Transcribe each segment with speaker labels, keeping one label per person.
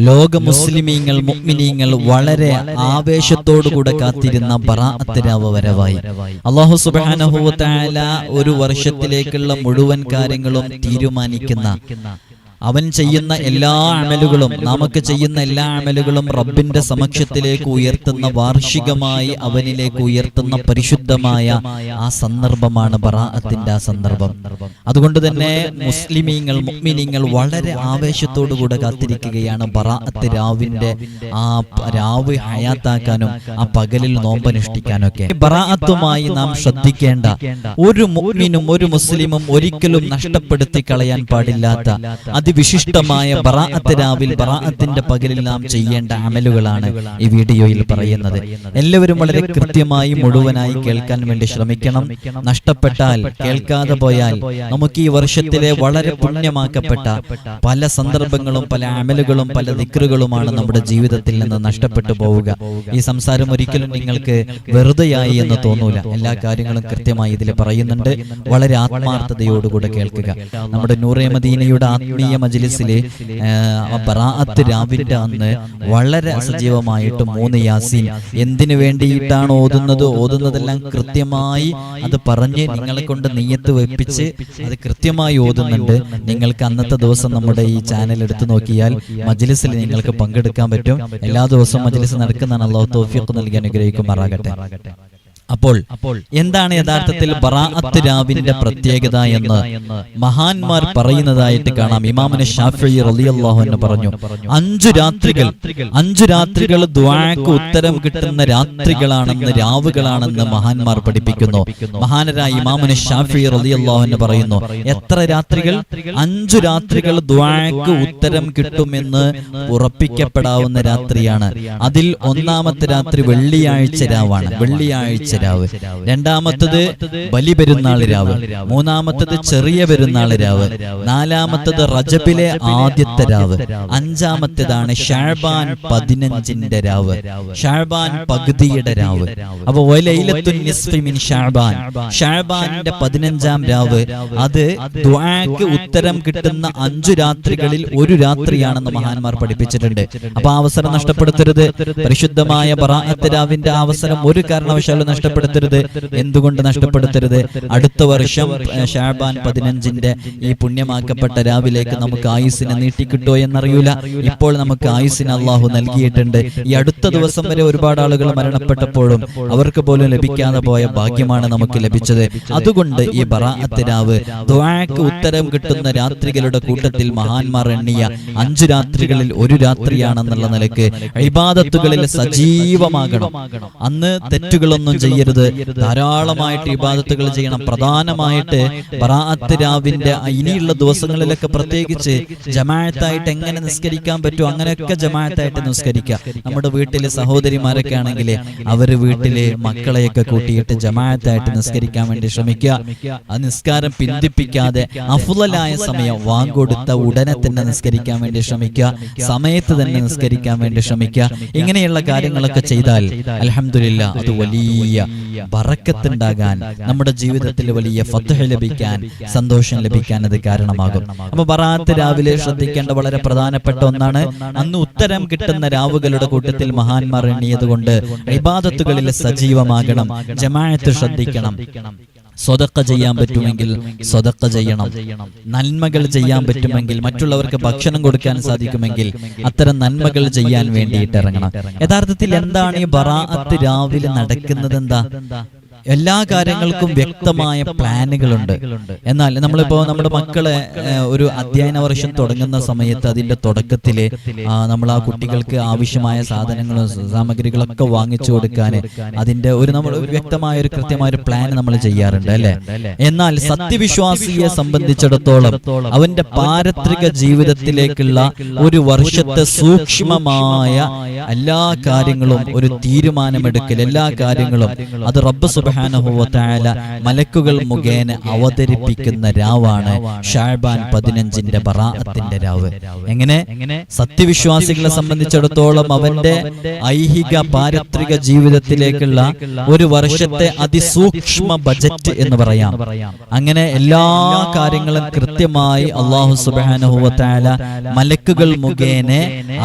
Speaker 1: ലോക മുസ്ലിമീങ്ങൾ മുഗ്മിനീങ്ങൾ വളരെ ആവേശത്തോടുകൂടെ കാത്തിരുന്ന ബറാഅത്ത് രാവ് വരവായി. അള്ളാഹു സുബാനഹുല ഒരു വർഷത്തിലേക്കുള്ള മുഴുവൻ കാര്യങ്ങളും തീരുമാനിക്കുന്ന അവൻ ചെയ്യുന്ന എല്ലാ അമലുകളും നമുക്ക് ചെയ്യുന്ന എല്ലാ അമലുകളും റബ്ബിന്റെ സമക്ഷത്തിലേക്ക് ഉയർത്തുന്ന വാർഷികമായി അവനിലേക്ക് ഉയർത്തുന്ന പരിശുദ്ധമായ ആ സന്ദർഭമാണ് ബറാഅത്തിന്റെ ആ സന്ദർഭം. അതുകൊണ്ട് തന്നെ മുസ്ലിമീങ്ങൾ മുഅ്മിനീങ്ങൾ വളരെ ആവേശത്തോടുകൂടെ കാത്തിരിക്കുകയാണ് ബറാഅത്ത് രാവിന്റെ ആ രാവ് ഹയാത്താക്കാനും ആ പകലിൽ നോമ്പനുഷ്ഠിക്കാനൊക്കെ ബറാഅത്തുമായി നാം ശ്രദ്ധിക്കേണ്ട ഒരു മുഅ്മിനും ഒരു മുസ്ലിമും ഒരിക്കലും നഷ്ടപ്പെടുത്തി കളയാൻ പാടില്ലാത്ത അതിവിശിഷ്ടമായ ബറാഅത്ത് രാവിൽ ബറാഅത്തിന്റെ പകലിൽ നാം ചെയ്യേണ്ട അമലുകളാണ് ഈ വീഡിയോയിൽ പറയുന്നത്. എല്ലാവരും വളരെ കൃത്യമായി മുഴുവനായി കേൾക്കാൻ വേണ്ടി ശ്രമിക്കണം. നഷ്ടപ്പെട്ടാൽ കേൾക്കാതെ പോയാൽ നമുക്ക് ഈ വർഷത്തിലെ വളരെ പുണ്യമാക്കപ്പെട്ട പല സന്ദർഭങ്ങളും പല അമലുകളും പല ദിക്റുകളുമാണ് നമ്മുടെ ജീവിതത്തിൽ നിന്ന് നഷ്ടപ്പെട്ടു പോവുക. ഈ സംസാരം ഒരിക്കലും നിങ്ങൾക്ക് വെറുതെയായി എന്ന് തോന്നൂല. എല്ലാ കാര്യങ്ങളും കൃത്യമായി ഇതിൽ പറയുന്നുണ്ട്. വളരെ ആത്മാർത്ഥതയോടുകൂടെ കേൾക്കുക. നമ്മുടെ നൂറേ മദീനയുടെ ആത്മീയ മജ്ലിസിലെ ബറാഅത്ത് രാവിന്റെ അന്ന് വളരെ സജീവമായിട്ട് മൂന്ന് യാസീൻ എന്തിനു വേണ്ടിയിട്ടാണ് ഓതുന്നത്? ഓതുന്നതെല്ലാം കൃത്യമായി അത് പറഞ്ഞ് നിങ്ങളെ കൊണ്ട് നെയ്യത്ത് വെപ്പിച്ച് അത് കൃത്യമായി ഓതുന്നുണ്ട്. നിങ്ങൾക്ക് അന്നത്തെ ദിവസം നമ്മുടെ ഈ ചാനൽ എടുത്തു നോക്കിയാൽ മജ്ലിസിൽ നിങ്ങൾക്ക് പങ്കെടുക്കാൻ പറ്റും. എല്ലാ ദിവസവും മജ്ലിസ് നടക്കുന്നതാണ് അള്ളാഹു തോഫിയൊക്കെ നൽകി അനുഗ്രഹിക്കുമാറാകട്ടെ. അപ്പോൾ എന്താണ് യഥാർത്ഥത്തിൽ ബറാഅത്ത് രാവിന്റെ പ്രത്യേകത എന്ന് മഹാന്മാർ പറയുന്നതായിട്ട് കാണാം. ഇമാമിന് ഷാഫി റളിയല്ലാഹു എന്ന് പറഞ്ഞു അഞ്ചു രാത്രികൾ അഞ്ചു രാത്രികൾ ദ്വാക്ക് ഉത്തരം കിട്ടുന്ന രാത്രികളാണെന്ന് രാവുകളാണെന്ന് മഹാന്മാർ പഠിപ്പിക്കുന്നു. മഹാനരായ ഇമാമിന് ഷാഫി റളിയല്ലാഹു എന്ന് പറയുന്നു എത്ര രാത്രികൾ? അഞ്ചു രാത്രികൾ ദ്വാക്ക് ഉത്തരം കിട്ടുമെന്ന് ഉറപ്പിക്കപ്പെടാവുന്ന രാത്രിയാണ്. അതിൽ ഒന്നാമത്തെ രാത്രി വെള്ളിയാഴ്ച രാവാണ്. വെള്ളിയാഴ്ച രാവ് രണ്ടാമത്തത് ബലിപെരുന്നാൾ രാവ്. മൂന്നാമത്തത് ചെറിയ പെരുന്നാൾ രാവ്. നാലാമത്തത് റജബിലെ ആദ്യത്തെ രാവ്. അഞ്ചാമത്തേതാണ് ഷാബാൻ പതിനഞ്ചിന്റെ രാവ്. ഷാബാൻ പകുതിയുടെ രാവ്. അപ്പൊ വലൈലത്തുൻ നിസ്ഫി മിൻ ഷാബാൻ ഷാബാന്റെ പതിനഞ്ചാം രാവ്. അത് ഉത്തരം കിട്ടുന്ന അഞ്ചു രാത്രികളിൽ ഒരു രാത്രിയാണെന്ന് മഹാന്മാർ പഠിപ്പിച്ചിട്ടുണ്ട്. അപ്പൊ അവസരം നഷ്ടപ്പെടുത്തരുത്. പരിശുദ്ധമായ ബറാഅത്ത് രാവിന്റെ അവസരം ഒരു കാരണവശാലും നഷ്ടപ്പെടുത്തരുത്. എന്തുകൊണ്ട് നഷ്ടപ്പെടുത്തരുത്? അടുത്ത വർഷം ഷാബാൻ പതിനഞ്ചിന്റെ ഈ പുണ്യമാക്കപ്പെട്ട രാവിലേക്ക് നമുക്ക് ആയുസിനെ നീട്ടിക്കിട്ടോ എന്നറിയൂല. ഇപ്പോൾ നമുക്ക് ആയുസിന് അള്ളാഹു നൽകിയിട്ടുണ്ട്. ഈ അടുത്ത ദിവസം വരെ ഒരുപാട് ആളുകൾ മരണപ്പെട്ടപ്പോഴും അവർക്ക് പോലും ലഭിക്കാതെ പോയ ഭാഗ്യമാണ് നമുക്ക് ലഭിച്ചത്. അതുകൊണ്ട് ഈ ബറാഅത്ത് രാവ് ദുആക്ക് ഉത്തരം കിട്ടുന്ന രാത്രികളുടെ കൂട്ടത്തിൽ മഹാന്മാർ എണ്ണിയ അഞ്ചു രാത്രികളിൽ ഒരു രാത്രിയാണെന്നുള്ള നിലയ്ക്ക് ഇബാദത്തുകളിൽ സജീവമാകണം. അന്ന് തെറ്റുകളൊന്നും ചെയ്യരുത്. ധാരാളമായിട്ട് ഇബാദത്തുകൾ ചെയ്യണം. പ്രധാനമായിട്ട് ബറാഅത്ത് രാവിന്റെ ഇനിയുള്ള ദിവസങ്ങളിലൊക്കെ പ്രത്യേകിച്ച് ജമാഅത്തായിട്ട് എങ്ങനെ നിസ്കരിക്കാൻ പറ്റും അങ്ങനെയൊക്കെ ജമാഅത്തായിട്ട് നിസ്കരിക്കുക. നമ്മുടെ വീട്ടിലെ സഹോദരിമാരൊക്കെ ആണെങ്കിൽ അവർ വീട്ടിലെ മക്കളെയൊക്കെ കൂട്ടിയിട്ട് ജമാഅത്തായിട്ട് നിസ്കരിക്കാൻ വേണ്ടി ശ്രമിക്കുക. ആ നിസ്കാരം പിന്തിപ്പിക്കാതെ അഫുലായ സമയം വാങ്കൊടുത്ത ഉടനെ തന്നെ നിസ്കരിക്കാൻ വേണ്ടി ശ്രമിക്കുക. സമയത്ത് തന്നെ നിസ്കരിക്കാൻ വേണ്ടി ശ്രമിക്കുക. ഇങ്ങനെയുള്ള കാര്യങ്ങളൊക്കെ ചെയ്താൽ അലഹമില്ല അത് വലിയ ബറക്കത്തുണ്ടാകാൻ നമ്മുടെ ജീവിതത്തിൽ വലിയ ഫത്തഹ ലഭിക്കാൻ സന്തോഷം ലഭിക്കാൻ അത് കാരണമാകും. അപ്പൊ ബറാത്ത് രാവിലെ ശ്രദ്ധിക്കേണ്ട വളരെ പ്രധാനപ്പെട്ട ഒന്നാണ് അന്ന് ഉത്തരം കിട്ടുന്ന രാവുകളുടെ കൂട്ടത്തിൽ മഹാന്മാർ എണ്ണിയത് കൊണ്ട് ഇബാദത്തുകളിൽ സജീവമാകണം ജമാഅത്ത് ശ്രദ്ധിക്കണം. സ്വതക്ക ചെയ്യാൻ പറ്റുമെങ്കിൽ സ്വതക്ക ചെയ്യണം. നന്മകൾ ചെയ്യാൻ പറ്റുമെങ്കിൽ മറ്റുള്ളവർക്ക് ഭക്ഷണം കൊടുക്കാൻ സാധിക്കുമെങ്കിൽ അത്തരം നന്മകൾ ചെയ്യാൻ വേണ്ടിയിട്ട് ഇറങ്ങണം. യഥാർത്ഥത്തിൽ എന്താണ് ഈ ബറാഅത്ത് രാവിലെ നടക്കുന്നത് എന്താ? എല്ലാ കാര്യങ്ങൾക്കും വ്യക്തമായ പ്ലാനുകളുണ്ട്. എന്നാൽ നമ്മളിപ്പോ നമ്മുടെ മക്കളെ ഒരു അധ്യയന വർഷം തുടങ്ങുന്ന സമയത്ത് അതിന്റെ തുടക്കത്തിൽ നമ്മൾ ആ കുട്ടികൾക്ക് ആവശ്യമായ സാധനങ്ങളും സാമഗ്രികളൊക്കെ വാങ്ങിച്ചു കൊടുക്കാൻ അതിന്റെ ഒരു നമ്മൾ വ്യക്തമായ ഒരു കൃത്യമായ ഒരു പ്ലാൻ നമ്മൾ ചെയ്യാറുണ്ട് അല്ലെ? എന്നാൽ സത്യവിശ്വാസിയെ സംബന്ധിച്ചിടത്തോളം അവന്റെ പാരത്രിക ജീവിതത്തിലേക്കുള്ള ഒരു വർഷത്തെ സൂക്ഷ്മമായ എല്ലാ കാര്യങ്ങളും ഒരു തീരുമാനമെടുക്കൽ എല്ലാ കാര്യങ്ങളും. അത് റബ്ബ് സുബാന സുബാനുഭവത്തായ മലക്കുകൾ മുഖേന അവതരിപ്പിക്കുന്ന രാവാണ് ഷാബാൻ പതിനഞ്ചിന്റെ ബറാഅത്തിന്റെ രാവ്. എങ്ങനെ? സത്യവിശ്വാസികളെ സംബന്ധിച്ചിടത്തോളം അവന്റെ ഐഹിക പാരത്രിക ജീവിതത്തിലേക്കുള്ള ഒരു വർഷത്തെ അതിസൂക്ഷ്മ ബജറ്റ് എന്ന് പറയാം. അങ്ങനെ എല്ലാ കാര്യങ്ങളും കൃത്യമായി അള്ളാഹു സുബാനുഭവത്തായ മലക്കുകൾ മുഖേന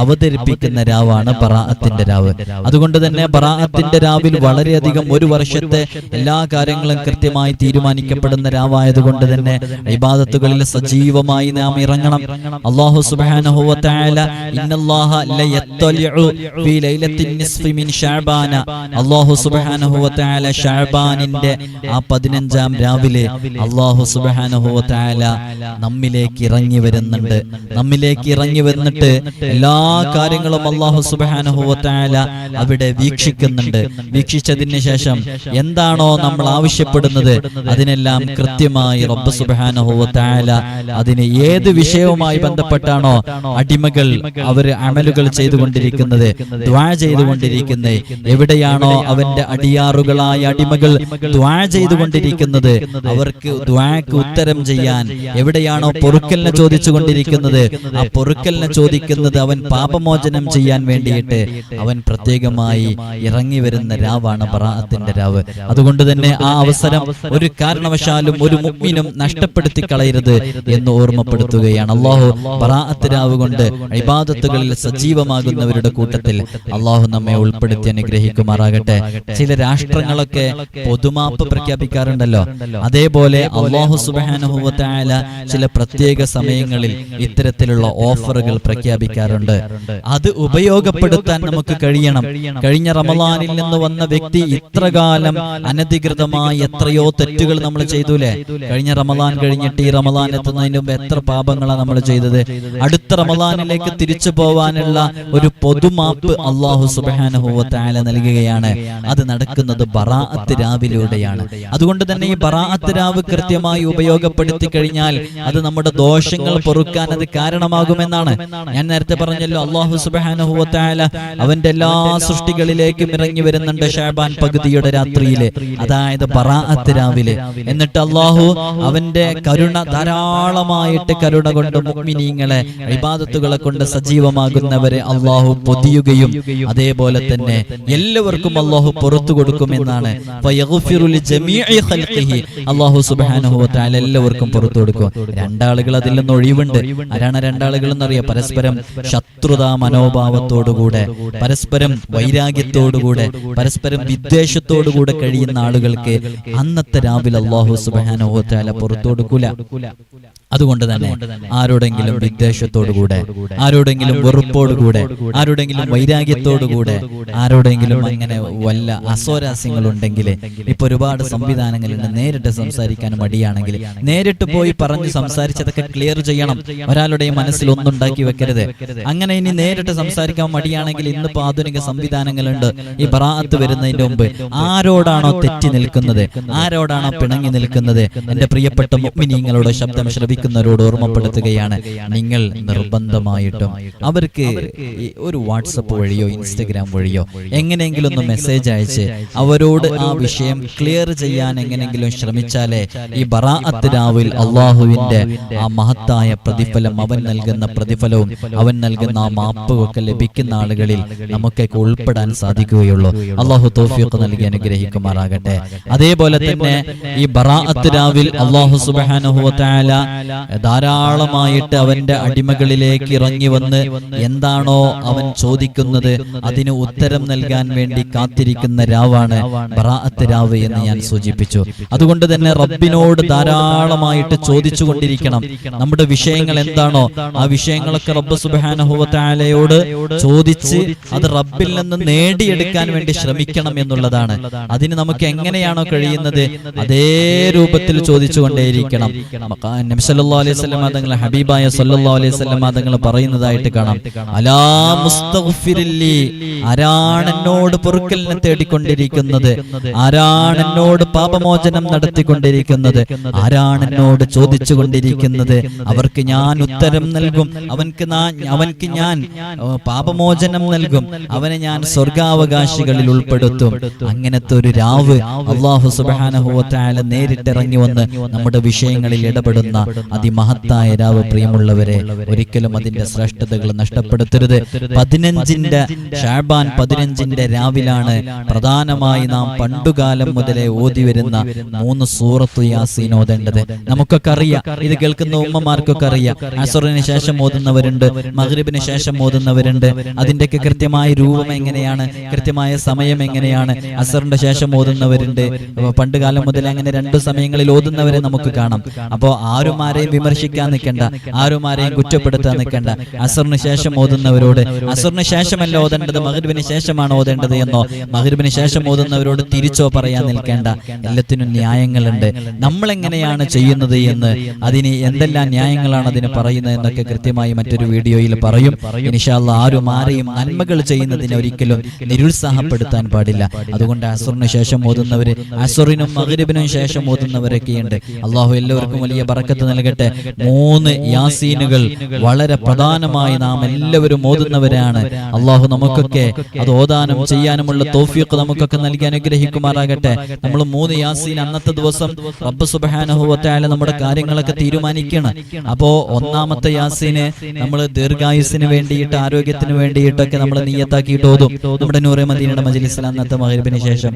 Speaker 1: അവതരിപ്പിക്കുന്ന രാവാണ് ബറാഅത്തിന്റെ രാവ്. അതുകൊണ്ട് തന്നെ ബറാഅത്തിന്റെ രാവിൽ വളരെയധികം ഒരു വർഷത്തെ എല്ലാ കാര്യങ്ങളും കൃത്യമായി തീരുമാനിക്കപ്പെടുന്ന രാവായതുകൊണ്ട് തന്നെ ഇബാദത്തുകളിൽ സജീവമായി നാം ഇറങ്ങണം. അള്ളാഹു സുബ്ഹാനഹു വ തആല ഇന്നല്ലാഹ ലയത്തലിഉ ഫീ ലൈലത്തിൻ നിസ്ഫി മിൻ ശഅബാന അള്ളാഹു സുബ്ഹാനഹു വ തആല ശഅബാനിന്റെ ആ 15ാം രാവിലെ അള്ളാഹു സുബ്ഹാനഹു വ തആല നമ്മിലേക്ക് ഇറങ്ങി വരുന്നുണ്ട്. നമ്മിലേക്ക് ഇറങ്ങി വന്നിട്ട് എല്ലാ കാര്യങ്ങളും അള്ളാഹു സുബ്ഹാനഹു വ തആല അവിടെ വീക്ഷിക്കുന്നുണ്ട്. വീക്ഷിച്ചതിന് ശേഷം എന്താണോ നമ്മൾ ആവശ്യപ്പെടുന്നത് അതിനെല്ലാം കൃത്യമായി റബ്ബ് തആല അതിന് ഏത് വിഷയവുമായി ബന്ധപ്പെട്ടാണോ അടിമകൾ അവർ അമലുകൾ ചെയ്തുകൊണ്ടിരിക്കുന്നത് ദ്വാ ചെയ്തുകൊണ്ടിരിക്കുന്നത് എവിടെയാണോ അവന്റെ അടിയാറുകളായ അടിമകൾ ദ്വാ ചെയ്തുകൊണ്ടിരിക്കുന്നത് അവർക്ക് ദ്വാക്ക് ഉത്തരം ചെയ്യാൻ എവിടെയാണോ പൊറുക്കലിനെ ചോദിച്ചുകൊണ്ടിരിക്കുന്നത് ആ പൊറുക്കലിനെ ചോദിക്കുന്നത് അവൻ പാപമോചനം ചെയ്യാൻ വേണ്ടിയിട്ട് അവൻ പ്രത്യേകമായി ഇറങ്ങി വരുന്ന രാവാണ് ബറാഅത്തിന്റെ രാവ്. അതുകൊണ്ട് തന്നെ ആ അവസരം ഒരു കാരണവശാലും ഒരു മുഗ്മിനും നഷ്ടപ്പെടുത്തി കളയരുത് എന്ന് ഓർമ്മപ്പെടുത്തുകയാണ്. അള്ളാഹു ബറാഅത്ത് രാവ് കൊണ്ട് ഇബാദത്തുകളിൽ സജീവമാകുന്നവരുടെ കൂട്ടത്തിൽ അള്ളാഹു നമ്മെ ഉൾപ്പെടുത്തി അനുഗ്രഹിക്കുമാറാകട്ടെ. ചില രാഷ്ട്രങ്ങളൊക്കെ പൊതുമാപ്പ് പ്രഖ്യാപിക്കാറുണ്ടല്ലോ. അതേപോലെ അള്ളാഹു സുബാനുഭവത്തായ ചില പ്രത്യേക സമയങ്ങളിൽ ഇത്തരത്തിലുള്ള ഓഫറുകൾ പ്രഖ്യാപിക്കാറുണ്ട്. അത് ഉപയോഗപ്പെടുത്താൻ നമുക്ക് കഴിയണം. കഴിഞ്ഞ റമലാനിൽ നിന്ന് വന്ന വ്യക്തി ഇത്രകാലം അനധികൃതമായി എത്രയോ തെറ്റുകൾ നമ്മൾ ചെയ്തുല്ലേ കഴിഞ്ഞ റമദാൻ കഴിഞ്ഞിട്ട് ഈ റമദാൻ എത്തുന്നതിന് മുമ്പ് എത്ര പാപങ്ങളാണ് നമ്മൾ ചെയ്തത്? അടുത്ത റമദാനിലേക്ക് തിരിച്ചു പോവാനുള്ള ഒരു പൊതുമാപ്പ് അള്ളാഹു സുബാനുഭവത്തായ നൽകുകയാണ്. അത് നടക്കുന്നത് ബറാഅത്ത് രാവിലൂടെയാണ്. അതുകൊണ്ട് തന്നെ ഈ ബറാഅത്ത് രാവ് കൃത്യമായി ഉപയോഗപ്പെടുത്തി കഴിഞ്ഞാൽ അത് നമ്മുടെ ദോഷങ്ങൾ പൊറുക്കാൻ അത് കാരണമാകുമെന്നാണ്. ഞാൻ നേരത്തെ പറഞ്ഞല്ലോ അള്ളാഹു സുബാനുഭവത്തായ അവന്റെ എല്ലാ സൃഷ്ടികളിലേക്കും ഇറങ്ങി വരുന്നുണ്ട് ഷാബാൻ പകുതിയുടെ രാത്രിയിൽ. അതായത് ബറാഅത്ത് രാവിലെ. എന്നിട്ട് അള്ളാഹു അവന്റെ കരുണ ധാരാളമായിട്ട് കരുണ കൊണ്ട് മുഗ്മിനീങ്ങളെ ഇബാദത്തുകളെ കൊണ്ട് സജീവമാകുന്നവരെ അള്ളാഹു പൊതിയുകയും അതേപോലെ തന്നെ എല്ലാവർക്കും അള്ളാഹു പുറത്തു കൊടുക്കുമെന്നാണ്. അള്ളാഹു സുബ്ഹാനഹു വ തആല എല്ലാവർക്കും പുറത്തു കൊടുക്കും. രണ്ടാളുകൾ അതിൽ നിന്ന് ഒഴിവുണ്ട്. ആരാണ് രണ്ടാളുകൾ എന്നറിയാം പരസ്പരം ശത്രുതാ മനോഭാവത്തോടുകൂടെ പരസ്പരം വൈരാഗ്യത്തോടുകൂടെ പരസ്പരം വിദ്വേഷത്തോടുകൂടെ കഴിയുന്ന ആളുകൾക്ക് അന്നത്തെ രാവിലെ അള്ളാഹു തആല പുറത്തു കൊടുക്കൂല. അതുകൊണ്ട് തന്നെ ആരോടെങ്കിലും വിദ്വേഷത്തോടുകൂടെ ആരോടെങ്കിലും വെറുപ്പോടുകൂടെ ആരോടെങ്കിലും വൈരാഗ്യത്തോടുകൂടെ ആരോടെങ്കിലും അങ്ങനെ വല്ല അസ്വരാസ്യങ്ങൾ ഉണ്ടെങ്കിൽ ഇപ്പൊ ഒരുപാട് സംവിധാനങ്ങളുണ്ട് നേരിട്ട് സംസാരിക്കാൻ മടിയാണെങ്കിൽ നേരിട്ട് പോയി പറഞ്ഞ് സംസാരിച്ചതൊക്കെ ക്ലിയർ ചെയ്യണം. ഒരാളുടെ മനസ്സിൽ ഒന്നുണ്ടാക്കി വെക്കരുത്. അങ്ങനെ ഇനി നേരിട്ട് സംസാരിക്കാൻ മടിയാണെങ്കിൽ ഇന്നിപ്പോ ആധുനിക സംവിധാനങ്ങളുണ്ട്. ഈ ബറാഅത്ത് വരുന്നതിന്റെ മുമ്പ് ആരോടാണോ തെറ്റി നിൽക്കുന്നത്? ആരോടാണോ പിണങ്ങി നിൽക്കുന്നത്? എന്റെ പ്രിയപ്പെട്ട മുഗ്മിനിങ്ങളുടെ ശബ്ദം ശ്രവിക്കുന്നവരോട് ഓർമ്മപ്പെടുത്തുകയാണ്. നിങ്ങൾ നിർബന്ധമായിട്ടും അവർക്ക് ഒരു വാട്സപ്പ് വഴിയോ ഇൻസ്റ്റഗ്രാം വഴിയോ എങ്ങനെയെങ്കിലും ഒന്ന് മെസ്സേജ് അയച്ച് അവരോട് ആ വിഷയം ക്ലിയർ ചെയ്യാൻ എങ്ങനെങ്കിലും ശ്രമിച്ചാലേ ഈ ബറാഅത്ത് രാവിൽ അള്ളാഹുവിന്റെ ആ മഹത്തായ പ്രതിഫലം അവൻ നൽകുന്ന പ്രതിഫലവും അവൻ നൽകുന്ന ആ മാപ്പുമൊക്കെ ലഭിക്കുന്ന ആളുകളിൽ നമുക്കൊക്കെ ഉൾപ്പെടാൻ സാധിക്കുകയുള്ളൂ. അള്ളാഹു തോഫിയൊക്കെ നൽകി അനുഗ്രഹിക്കുമാറാകട്ടെ അതേപോലെ തന്നെ ഈ ബറാഅത്ത് രാവിൽ അള്ളാഹു സുബാനുഹുവല ധാരാളമായിട്ട് അവന്റെ അടിമകളിലേക്ക് ഇറങ്ങി വന്ന് എന്താണോ അവൻ ചോദിക്കുന്നത് അതിന് ഉത്തരം നൽകാൻ വേണ്ടി കാത്തിരിക്കുന്ന രാവാണ് ബറാഅത്ത് രാവ് എന്ന് ഞാൻ സൂചിപ്പിച്ചു. അതുകൊണ്ട് തന്നെ റബ്ബിനോട് ധാരാളമായിട്ട് ചോദിച്ചു കൊണ്ടിരിക്കണം. നമ്മുടെ വിഷയങ്ങൾ എന്താണോ ആ വിഷയങ്ങളൊക്കെ റബ്ബ് സുബാനഹുവത്താലയോട് ചോദിച്ച് അത് റബ്ബിൽ നിന്ന് നേടിയെടുക്കാൻ വേണ്ടി ശ്രമിക്കണം എന്നുള്ളതാണ്. അതിന് നമുക്ക് എങ്ങനെയാണോ കഴിയുന്നത് അതേ രൂപത്തിൽ ചോദിച്ചുകൊണ്ടേയിരിക്കണം. മക്കാ- നബി സല്ലല്ലാഹു അലൈഹി തങ്ങൾ ഹബീബായ സല്ലല്ലാഹു അലൈഹി തങ്ങൾ പറയുന്നതായിട്ട് കാണാം. അലാ ആരാണ് എന്നോട് പൊറുക്കലിനെ തേടിക്കൊണ്ടിരിക്കുന്നത്? ആരാണ് എന്നോട് പാപമോചനം നടത്തിക്കൊണ്ടിരിക്കുന്നത്? ആരാണ് എന്നോട് ചോദിച്ചുകൊണ്ടിരിക്കുന്നത്? അവർക്ക് ഞാൻ ഉത്തരം നൽകും. അവൻക്ക് അവൻക്ക് ഞാൻ പാപമോചനം നൽകും. അവനെ ഞാൻ സ്വർഗാവകാശികളിൽ ഉൾപ്പെടുത്തും. അങ്ങനത്തെ ഒരു രാവ് രാവ് അള്ളാഹു സുബാനഹുവത്തായ നേരിട്ടിറങ്ങി വന്ന് നമ്മുടെ വിഷയങ്ങളിൽ ഇടപെടുന്ന അതിമഹത്തായ രാവ് പ്രിയമുള്ളവരെ ഒരിക്കലും അതിന്റെ ശ്രേഷ്ഠതകൾ നഷ്ടപ്പെടുത്തരുത്. പതിനഞ്ചിന്റെ ഷാബാൻ പതിനഞ്ചിന്റെ രാവിലാണ് പ്രധാനമായി നാം പണ്ടുകാലം മുതലേ ഓതി വരുന്ന മൂന്ന് സൂറത്തു യാസീൻ ഓതേണ്ടത്. നമുക്കൊക്കെ അറിയാം. ഇത് കേൾക്കുന്ന ഉമ്മമാർക്കൊക്കെ അറിയാം. അസുറിന് ശേഷം ഓതുന്നവരുണ്ട് മഹ്രിബിന് ശേഷം ഓതുന്നവരുണ്ട്. അതിന്റെയൊക്കെ കൃത്യമായ രൂപം എങ്ങനെയാണ്? കൃത്യമായ സമയം എങ്ങനെയാണ്? അസറിന്റെ ശേഷം ഓതുന്നവരുണ്ട്. പണ്ട് കാലം മുതൽ അങ്ങനെ രണ്ട് സമയങ്ങളിൽ ഓതുന്നവരെ നമുക്ക് കാണാം. അപ്പോ ആരും ആരെയും വിമർശിക്കാൻ നിൽക്കണ്ട. ആരും ആരെയും കുറ്റപ്പെടുത്താൻ നിൽക്കണ്ട. അസറിന് ശേഷം ഓതുന്നവരോട് അസറിന് ശേഷമല്ല ഓതേണ്ടത്. മഹരിബിന് ശേഷമാണ് ഓതേണ്ടത് എന്നോ മഹരിബിന് ശേഷം ഓതുന്നവരോട് തിരിച്ചോ പറയാൻ നിൽക്കേണ്ട. എല്ലാത്തിനും ന്യായങ്ങളുണ്ട്. നമ്മൾ എങ്ങനെയാണ് ചെയ്യുന്നത് എന്ന് അതിന് എന്തെല്ലാം ന്യായങ്ങളാണ് അതിന് പറയുന്നത് എന്നൊക്കെ കൃത്യമായി മറ്റൊരു വീഡിയോയിൽ പറയും. ഇനിഷാല്ല ആരും ആരെയും നന്മകൾ ചെയ്യുന്നതിനെ ഒരിക്കലും നിരുത്സാഹപ്പെടുത്താൻ പാടില്ല അതുകൊണ്ട് അസുറിന് ശേഷം ഓതുന്നവര് അസുറിനും മകരിബിനും ശേഷം ഓതുന്നവരൊക്കെയുണ്ട്. അള്ളാഹു എല്ലാവർക്കും വലിയ ബറക്കത്ത് നൽകട്ടെ. മൂന്ന് യാസീനുകൾ വളരെ പ്രധാനമായി നാം എല്ലാവരും ഓതുന്നവരാണ്. അള്ളാഹു നമുക്കൊക്കെ അത് ഓതാനും ചെയ്യാനുമുള്ള തോഫിയൊക്കെ നമുക്കൊക്കെ നൽകി അനുഗ്രഹിക്കുമാറാകട്ടെ. നമ്മൾ മൂന്ന് യാസീൻ അന്നത്തെ ദിവസം റബ്ബ് സുബാനഹുവത്തായ നമ്മുടെ കാര്യങ്ങളൊക്കെ തീരുമാനിക്കണം. അപ്പോ ഒന്നാമത്തെ യാസീന് നമ്മൾ ദീർഘായുസിന് വേണ്ടിയിട്ട് ആരോഗ്യത്തിന് വേണ്ടിയിട്ടൊക്കെ നമ്മൾ നീയത്താക്കിയിട്ട് ഓതും. നമ്മുടെ നൂറെ മദീനയുടെ മജലിസിൽ അന്നത്തെ മകരിബിന് ശേഷം.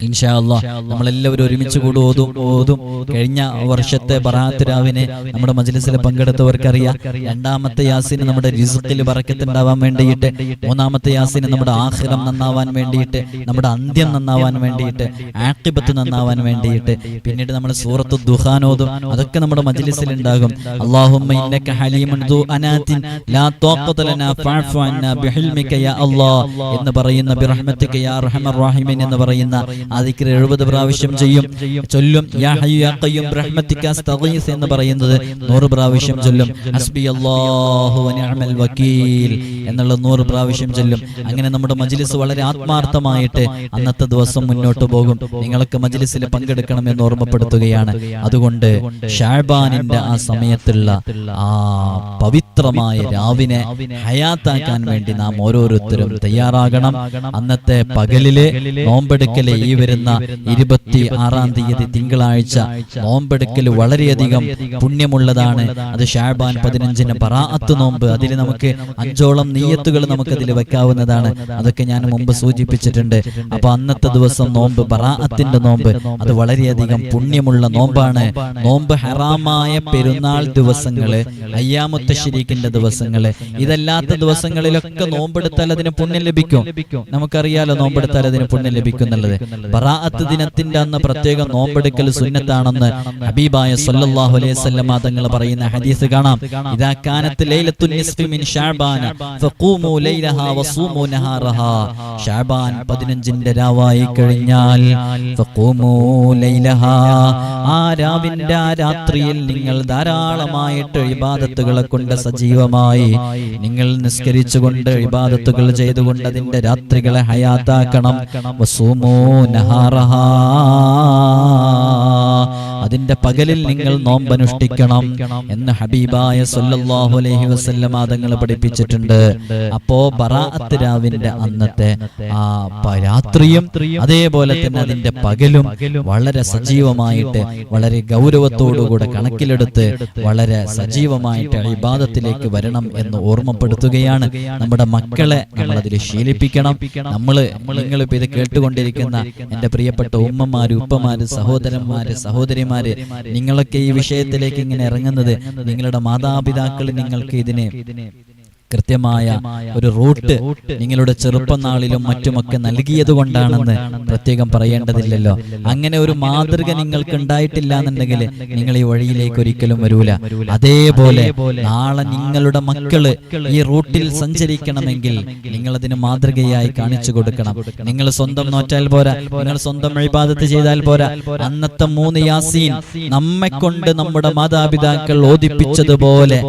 Speaker 1: ഇൻഷാ അല്ലാ നമ്മളെല്ലാവരും ഒരുമിച്ച് കൂടി ഓതും ഓതും കഴിഞ്ഞ വർഷത്തെ ബറാത്ത് രാവിനെ നമ്മുടെ മജ്ലിസിൽ പങ്കെടുത്തവർക്കറിയാം. രണ്ടാമത്തെ യാസിന് നമ്മുടെ റിസുക്കിൽ പറക്കത്തുണ്ടാവാൻ വേണ്ടിയിട്ട് മൂന്നാമത്തെ യാസിന് നമ്മുടെ ആഹ്ലം നന്നാവാൻ വേണ്ടിയിട്ട് നമ്മുടെ അന്ത്യം നന്നാവാൻ വേണ്ടിയിട്ട് ആക്കിബത്ത് നന്നാവാൻ വേണ്ടിയിട്ട് പിന്നീട് നമ്മൾ സൂറത്ത് ദുഹാൻ ഓതും. അതൊക്കെ നമ്മുടെ മജ്ലിസിൽ ഉണ്ടാകും അല്ലാഹുമ്മ ഇന്നക ഹലീമുൻ ദു അനാത്തിൻ ലാ ത്വാഖത ലനാ ഫഅഫു അന്നാ ബിഹിൽമിക യാ അല്ലാഹ് എന്ന് പറയുന്ന ബിറഹ്മതിക യാ അർഹമർ റഹീമീൻ എന്ന് പറയുന്ന ആ എഴുപത് 70 പ്രാവശ്യം ചെയ്യും. ചൊല്ലും. യാ ഹയ്യു യാ ഖയ്യൂം ബിറഹ്മതിക അസ്തഗീസ് എന്ന് പറയുന്നത് നൂറ് പ്രാവശ്യം ചൊല്ലും. ഹസ്ബി അല്ലാഹു വ നിഅമൽ വക്കീൽ എന്നുള്ള നൂറ് പ്രാവശ്യം ചൊല്ലും. അങ്ങനെ നമ്മുടെ മജ്ലിസ് വളരെ ആത്മാർത്ഥമായിട്ട് അന്നത്തെ ദിവസം മുന്നോട്ട് പോകും. നിങ്ങൾക്ക് മജ്ലിസിൽ പങ്കെടുക്കണമെന്ന് ഓർമ്മപ്പെടുത്തുകയാണ്. അതുകൊണ്ട് ഷാബാനിന്റെ ആ സമയത്തുള്ള ആ പവിത്രമായ രാവിനെ ഹയാത്താക്കാൻ വേണ്ടി നാം ഓരോരുത്തരും തയ്യാറാകണം. അന്നത്തെ പകലിലെ നോമ്പെടുക്കലെ ഈ വരുന്ന ഇരുപത്തി ആറാം തീയതി തിങ്കളാഴ്ച. നോമ്പെടുക്കൽ വളരെയധികം പുണ്യമുള്ളതാണ്. അത് ഷാബാൻ പതിനഞ്ചിന് പറാഅത്ത് നോമ്പ്. അതിൽ നമുക്ക് അഞ്ചോളം നീയത്തുകൾ നമുക്ക് അതിൽ വെക്കാവുന്നതാണ്. അതൊക്കെ ഞാൻ മുമ്പ് സൂചിപ്പിച്ചിട്ടുണ്ട്. അപ്പൊ അന്നത്തെ ദിവസം നോമ്പ് ബറാഅത്തിന്റെ നോമ്പ്. അത് വളരെയധികം പുണ്യമുള്ള നോമ്പാണ്. നോമ്പ് ഹറാമായ പെരുന്നാൾ ദിവസങ്ങൾ അയ്യാമുത്ത ശരീക്കിന്റെ ദിവസങ്ങൾ. ഇതല്ലാത്ത ദിവസങ്ങളിലൊക്കെ നോമ്പെടുത്താൽ അതിന് പുണ്യം ലഭിക്കും. നമുക്കറിയാലോ നോമ്പെടുത്താൽ അതിന് പുണ്യം ലഭിക്കും എന്നുള്ളത്. ബറാഅത്ത് ദിനത്തിന്റെ അന്ന് പ്രത്യേകം നോമ്പെടുക്കൽ സുന്നത്താണെന്ന് ഹബീബായ സല്ലല്ലാഹു അലൈഹി വസല്ലമ തങ്ങൾ പറയുന്ന ഹദീസ് കാണാം. ഇദാ കാനത്ത് ലൈലത്തുൻ നിസ്ഫി മിൻ ശഅബാന ഫഖൂമു ലൈലഹാ വസൂമു നഹാറഹാ. ശഅബാൻ 15ന്റെ രാവായി കഴിഞ്ഞാൽ ഫഖൂമു ലൈലഹാ. ആ രാവിന്റെ ആ രാത്രിയിൽ നിങ്ങൾ ധാരാളമായിട്ട് ഇബാദത്തുകളെ കൊണ്ട് സജീവമായി നിങ്ങൾ നിസ്കരിച്ചുകൊണ്ട് ഇബാദത്തുകൾ ചെയ്തുകൊണ്ട് അതിന്റെ രാത്രികളെ ഹയാത്താക്കണം. വസൂമു നഹാറഹാ അതിന്റെ പകലിൽ നിങ്ങൾ നോമ്പനുഷ്ഠിക്കണം എന്ന് ഹബീബായ സല്ലല്ലാഹു അലൈഹി വസല്ലമ തങ്ങൾ പഠിപ്പിച്ചിട്ടുണ്ട്. അപ്പോ ബറാഅത്ത് രാവിന്റെ അന്നത്തെ ആ രാത്രിയും അതേപോലെ തന്നെ അതിന്റെ പകലും വളരെ സജീവമായിട്ട് വളരെ ഗൗരവത്തോടുകൂടെ കണക്കിലെടുത്ത് വളരെ സജീവമായിട്ട് ഇബാദത്തിലേക്ക് വരണം എന്ന് ഓർമ്മപ്പെടുത്തുകയാണ് നമ്മുടെ മക്കളെ നമ്മൾ അതിൽ ശീലിപ്പിക്കണം. നമ്മൾ നിങ്ങൾ ഇപ്പൊ ഇത് കേട്ടുകൊണ്ടിരിക്കുന്ന എന്റെ പ്രിയപ്പെട്ട ഉമ്മമാര് ഉപ്പമാര് സഹോദരന്മാര് സഹോദരിമാര് നിങ്ങളൊക്കെ ഈ വിഷയത്തിലേക്ക് ഇങ്ങനെ ഇറങ്ങുന്നത് നിങ്ങളുടെ മാതാപിതാക്കൾ നിങ്ങൾക്ക് ഇതിനെ കൃത്യമായ ഒരു റൂട്ട് നിങ്ങളുടെ ചെറുപ്പനാളിലും മറ്റുമൊക്കെ നൽകിയത് കൊണ്ടാണെന്ന് പ്രത്യേകം പറയേണ്ടതില്ലല്ലോ. അങ്ങനെ ഒരു മാതൃക നിങ്ങൾക്ക് ഉണ്ടായിട്ടില്ല എന്നുണ്ടെങ്കിൽ നിങ്ങൾ ഈ വഴിയിലേക്ക് ഒരിക്കലും വരൂല. അതേപോലെ നാളെ നിങ്ങളുടെ മക്കൾ ഈ റൂട്ടിൽ സഞ്ചരിക്കണമെങ്കിൽ നിങ്ങൾ അതിന് മാതൃകയായി കാണിച്ചു കൊടുക്കണം. നിങ്ങൾ സ്വന്തം നോറ്റാൽ പോരാ. നിങ്ങൾ സ്വന്തം ഇബാദത്ത് ചെയ്താൽ പോരാ. അന്നത്തെ മൂന്ന് യാസീൻ നമ്മെ കൊണ്ട് നമ്മുടെ മാതാപിതാക്കൾ ഓദിപ്പിച്ചതുപോലെ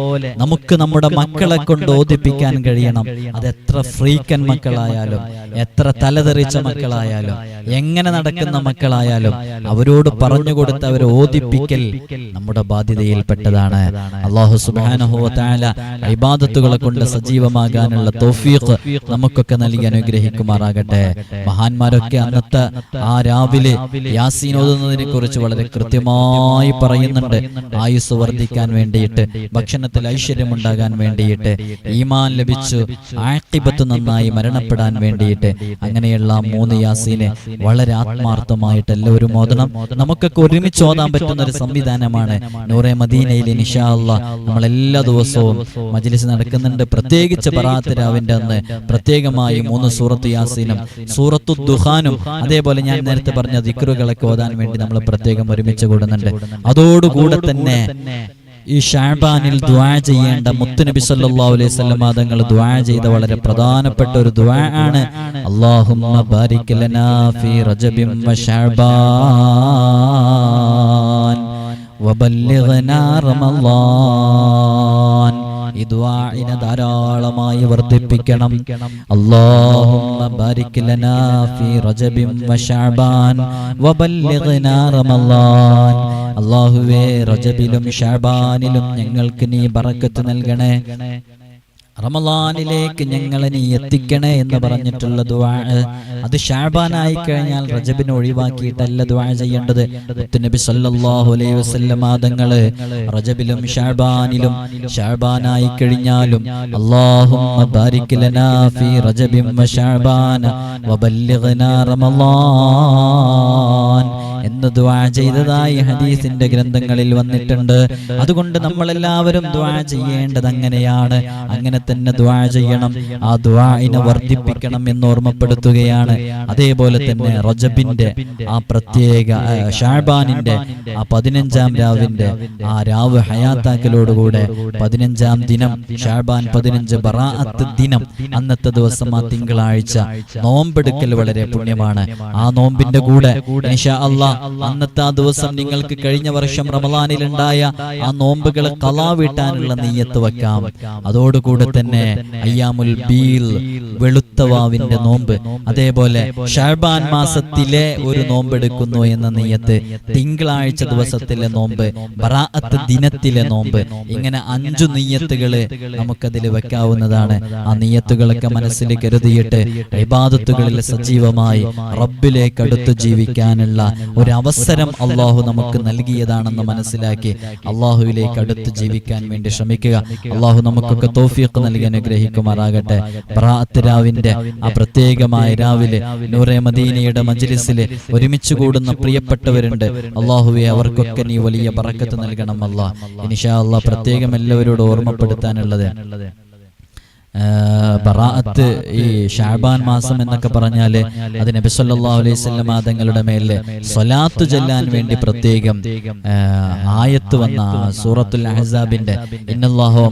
Speaker 1: നമുക്ക് നമ്മുടെ മക്കളെ കൊണ്ട് ഓദിപ്പിക്കാൻ കഴിയണം. അത് എത്ര ഫ്രീക്കൻ മക്കളായാലും. എത്ര തലതെറിച്ച മക്കളായാലും എങ്ങനെ നടക്കുന്ന മക്കളായാലും അവരോട് പറഞ്ഞു കൊടുത്ത് അവരെ ഓദിപ്പിക്കൽ നമ്മുടെ ബാധ്യതയിൽപ്പെട്ടതാണ്. അള്ളാഹു സുബാനഹുല ഇബാദത്തുകളെ കൊണ്ട് സജീവമാകാനുള്ള തോഫീഖ് നമുക്കൊക്കെ നൽകി അനുഗ്രഹിക്കുമാറാകട്ടെ. മഹാന്മാരൊക്കെ അന്നത്തെ ആ രാവിലെ യാസീൻ ഓതുന്നതിനെ കുറിച്ച് വളരെ കൃത്യമായി പറയുന്നുണ്ട്. ആയുസ് വർദ്ധിക്കാൻ വേണ്ടിയിട്ട് ഭക്ഷണത്തിൽ ഐശ്വര്യമുണ്ടാകാൻ വേണ്ടിയിട്ട് ഈമാൻ ലഭിച്ചു ആക്കിബത്ത് നന്നായി മരണപ്പെടാൻ വേണ്ടിയിട്ട് അങ്ങനെയുള്ള ആ മൂന്ന് യാസീനെ വളരെ ആത്മാർത്ഥമായിട്ട് എല്ലാവരും ഓതണം നമുക്കൊക്കെ ഒരുമിച്ച് ഓതാൻ പറ്റുന്ന ഒരു സംവിധാനമാണ് നൂറെ മദീനയിൽ നിഷാള്ള നമ്മൾ എല്ലാ ദിവസവും മജ്ലിസ് നടക്കുന്നുണ്ട്. പ്രത്യേകിച്ച് ബറാത്ത് രാവിന്റെ അന്ന് പ്രത്യേകമായി മൂന്ന് സൂറത്ത് യാസീനും സൂറത്തു ദുഹാനും അതേപോലെ ഞാൻ നേരത്തെ പറഞ്ഞ ദിക്റുകളൊക്കെ ഓതാൻ വേണ്ടി നമ്മൾ പ്രത്യേകം ഒരുമിച്ച് കൂടുന്നുണ്ട്. അതോടുകൂടെ തന്നെ ഈ ഷാബാനിൽ ദ്വാ ചെയ്യേണ്ട മുത്തുനബി സല്ലാ അലൈഹി വസല്ലം തങ്ങൾ ദ്വാ ചെയ്ത വളരെ പ്രധാനപ്പെട്ട ഒരു ദ്വാ ആണ്. ബാരിക് ലനാ ഫീ റജബിൻ വബല്ലിഗ്നാ റമളാൻ ഈ ദുആഇനെ ധാരാളമായി വർദ്ധിപ്പിക്കണം. അല്ലാഹുമ്മ ബാരിക് ലനാ ഫീ റജബിൻ വ ശഅബാൻ വബല്ലിഗ്നാ റമളാൻ അല്ലാഹുവേ റജബിലും ഷഅബാനിലും ഞങ്ങൾക്ക് നീ ബറക്കത്ത് നൽകണേ. റമലാനിലേക്ക് ഞങ്ങളെ നീ എത്തിക്കണേ എന്ന് പറഞ്ഞിട്ടുള്ള ദുആ. അത് ഷാബാനായി കഴിഞ്ഞാൽ റജബിനെ ഒഴിവാക്കിയിട്ടല്ല ദുആ ചെയ്യേണ്ടത്. നബി സല്ലല്ലാഹു അലൈഹി വസല്ലം ആദങ്ങൾ റജബിലും ഷാബാനിലും ഷാബാനായി കഴിഞ്ഞാലും അല്ലാഹുമ്മ ബാരിക് ലനാ ഫീ റജബിൻ വ ഷാബാന വബല്ലിഗ്നാ റമളാൻ എന്ന് ദ്വാ ചെയ്തതായി ഹദീസിന്റെ ഗ്രന്ഥങ്ങളിൽ വന്നിട്ടുണ്ട്. അതുകൊണ്ട് നമ്മൾ എല്ലാവരും ദുആ ചെയ്യേണ്ടത് അങ്ങനെയാണ്. അങ്ങനെ തന്നെ ദ്വാ ചെയ്യണം. ആ ദുആഇനെ വർദ്ധിപ്പിക്കണം എന്ന് ഓർമ്മപ്പെടുത്തുകയാണ്. അതേപോലെ തന്നെ റജബിന്റെ ആ പ്രത്യേക ഷാബാനിന്റെ ആ പതിനഞ്ചാം രാവിന്റെ ആ രാവ് ഹയാത്താക്കലോടുകൂടെ പതിനഞ്ചാം ദിനം ഷാബാൻ പതിനഞ്ച് ബറാഅത്ത് ദിനം അന്നത്തെ ദിവസം ആ തിങ്കളാഴ്ച നോമ്പെടുക്കൽ വളരെ പുണ്യമാണ്. ആ നോമ്പിന്റെ കൂടെ ഇൻഷാ അല്ലാ അന്നത്തെ ആ ദിവസം നിങ്ങൾക്ക് കഴിഞ്ഞ വർഷം റമലാനിൽ ഉണ്ടായ ആ നോമ്പുകൾ കലാവിട്ടാനുള്ള നെയ്യത്ത് വെക്കാം. അതോടുകൂടെ തന്നെ അയ്യാമുൽ ബീൽ വെളുത്തവാവിന്റെ നോമ്പ് അതേപോലെ ഷാബാൻ മാസത്തിലെ ഒരു നോമ്പെടുക്കുന്നു എന്ന നെയ്യത്ത് തിങ്കളാഴ്ച ദിവസത്തിലെ നോമ്പ് ബറാഅത്ത് ദിനത്തിലെ നോമ്പ് ഇങ്ങനെ അഞ്ചു നെയ്യത്തുകൾ നമുക്കതിൽ വെക്കാവുന്നതാണ്. ആ നെയ്യത്തുകളൊക്കെ മനസ്സിൽ കരുതിയിട്ട് ഇബാദത്തുകളിൽ സജീവമായി റബ്ബിലേക്ക് അടുത്ത് ജീവിക്കാനുള്ള ഒരു അവസരം അള്ളാഹു നമുക്ക് നൽകിയതാണെന്ന് മനസ്സിലാക്കി അള്ളാഹുവിലേക്ക് അടുത്ത് ജീവിക്കാൻ വേണ്ടി ശ്രമിക്കുക. അള്ളാഹു നമുക്കൊക്കെ തോഫിയൊക്കെ നൽകി അനുഗ്രഹിക്കുമാറാകട്ടെ. ബറാഅത്ത് രാവിന്റെ ആ പ്രത്യേകമായ രാവിലെ നൂറെ മദീനയുടെ മജ്ലിസിൽ ഒരുമിച്ച് കൂടുന്ന പ്രിയപ്പെട്ടവരുണ്ട്. അള്ളാഹുവെ അവർക്കൊക്കെ നീ വലിയ പറക്കത്ത് നൽകണം അല്ല ഇനിഷാ അള്ളാഹ് പ്രത്യേകം എല്ലാവരോടും ഓർമ്മപ്പെടുത്താനുള്ളത്. ബറാഅത്ത് ഈ ഷാബാൻ മാസം എന്നൊക്കെ പറഞ്ഞാൽ അത് നബി സല്ലല്ലാഹു അലൈഹി വസല്ലം തങ്ങളുടെ മേൽ സ്വലാത്ത് ചൊല്ലാൻ വേണ്ടി പ്രത്യേകം ആയത്ത് വന്ന സൂറത്തുൽ അഹ്സാബിന്റെ ഇന്നല്ലാഹു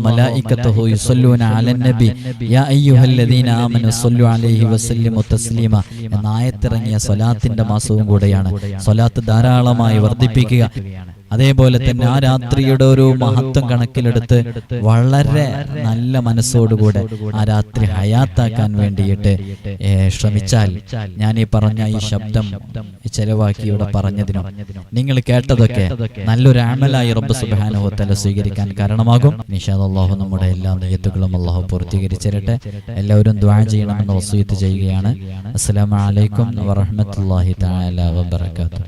Speaker 1: യാ അയ്യുഹല്ലദീന സല്ലു അലൈഹി എന്ന ആയത്തിറങ്ങിയ സ്വലാത്തിന്റെ മാസവും കൂടെയാണ്. സ്വലാത്ത് ധാരാളമായി വർദ്ധിപ്പിക്കുക. അതേപോലെ തന്നെ ആ രാത്രിയുടെ ഒരു മഹത്വം കണക്കിലെടുത്ത് വളരെ നല്ല മനസ്സോടുകൂടെ ആ രാത്രി ഹയാത്താക്കാൻ വേണ്ടിയിട്ട് ശ്രമിച്ചാൽ ഞാൻ ഈ പറഞ്ഞ ഈ ശബ്ദം ചെലവാക്കി ഇവിടെ പറഞ്ഞതിനും നിങ്ങൾ കേട്ടതൊക്കെ നല്ലൊരു ആമലായി റബ്ബ് സുബാനുഹത്തല സ്വീകരിക്കാൻ കാരണമാകും. നിഷാദ് അള്ളാഹു നമ്മുടെ എല്ലാ നെയ്യത്തുകളും അള്ളാഹു പൂർത്തീകരിച്ചിരട്ടെ. എല്ലാവരും ദ്വാ ചെയ്യണമെന്ന് വസൂയത്ത് ചെയ്യുകയാണ്. അസ്സലാമു അലൈക്കും വറഹ്മത്തുള്ളാഹി തആല വബറകാതുഹു.